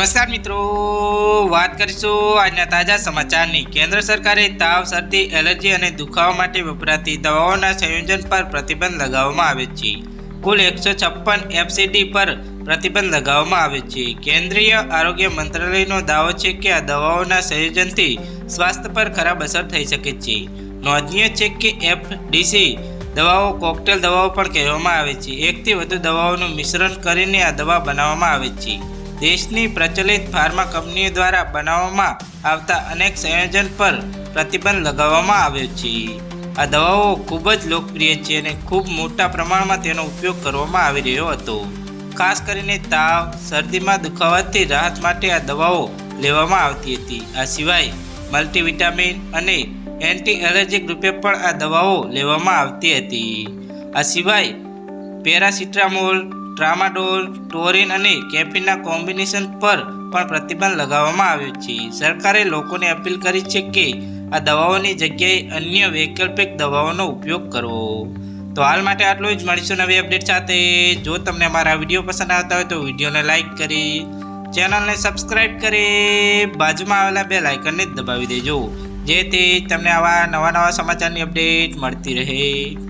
નમસ્કાર મિત્રો. વાત કરીશું આજના તાજા સમાચારની. કેન્દ્ર સરકારે તાવ, શરદી, એલર્જી અને દુખાવા માટે વપરાતી દવાઓના સંયોજન પર પ્રતિબંધ લગાવવામાં આવે છે. કુલ એકસો છપ્પન એફસીડી પર પ્રતિબંધ લગાવવામાં આવે છે. કેન્દ્રીય આરોગ્ય મંત્રાલયનો દાવો છે કે આ દવાઓના સંયોજનથી સ્વાસ્થ્ય પર ખરાબ અસર થઈ શકે છે. નોંધનીય છે કે એફડીસી દવાઓ કોકટેલ દવાઓ પણ કહેવામાં આવે છે. એકથી વધુ દવાઓનું મિશ્રણ કરીને આ દવા બનાવવામાં આવે છે. દેશની પ્રચલિત ફાર્મા કંપનીઓ દ્વારા બનાવવામાં આવતા અનેક સંયોજન પર પ્રતિબંધ લગાવવામાં આવ્યો છે. આ દવાઓ ખૂબ જ લોકપ્રિય છે અને ખૂબ મોટા પ્રમાણમાં તેનો ઉપયોગ કરવામાં આવી રહ્યો હતો. ખાસ કરીને તાવ, શરદીમાં દુખાવાથી રાહત માટે આ દવાઓ લેવામાં આવતી હતી. આ સિવાય મલ્ટીવિટામિન અને એન્ટી એલર્જીક રૂપે પણ આ દવાઓ લેવામાં આવતી હતી. આ સિવાય પેરાસિટામોલ ટ્રામાડોલ, ટોરિન અને કેફીનના કોમ્બિનેશન પર પણ પ્રતિબંધ લગાવવામાં આવ્યો છે. સરકારે લોકોને અપીલ કરી છે કે આ દવાઓની જગ્યાએ અન્ય વૈકલ્પિક દવાઓનો ઉપયોગ કરવો. તો હાલ માટે આટલું જ. મળીશું નવી અપડેટ સાથે. જો તમને અમારા વીડિયો પસંદ આવતા હોય તો વિડીયોને લાઇક કરી, ચેનલને સબસ્ક્રાઈબ કરી, બાજુમાં આવેલા બે લાઇકનને દબાવી દેજો. જેથી તમને આવા નવા નવા સમાચારની અપડેટ મળતી રહે.